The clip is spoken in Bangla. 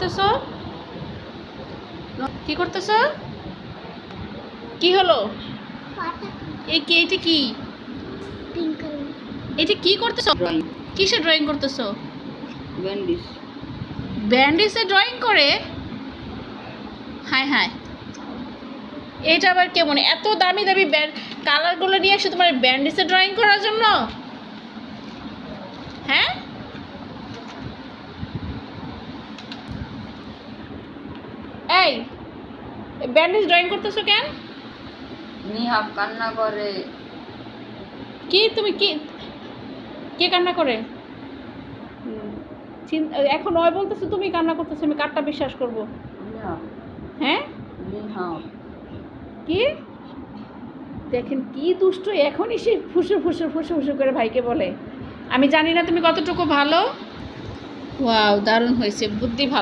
করতেছো? কি করতেছো? কি হলো? এই কি এটা কি? এটা কি করতেছো? ড্রয়িং কিসে ড্রয়িং করতেছো? ব্যান্ডিস ব্যান্ডিসে ড্রয়িং করে? হায় হায়। এটা আবার কেমন? এত দামি দামি কালারগুলো নিয়ে আসে তোমার ব্যান্ডিসে ড্রয়িং করার জন্য হ্যাঁ এই ব্যান্ডিস ড্রয়িং করতেছো কেন? নিহাব কান্না করে। কি? তুমি কি? কে কান্না করে? এখন নয় বলতেছো তুমি কান্না করতেছো আমি কারটা বিশ্বাস করব। হ্যাঁ? কি? দেখেন কি দুষ্ট এখনই সে ফুসে ফুসে ফুসে ফুসে করে ভাইকে বলে। আমি জানি না তুমি কতটুকু ভালো। ওয়াও দারুণ হয়েছে বুদ্ধি ভালো।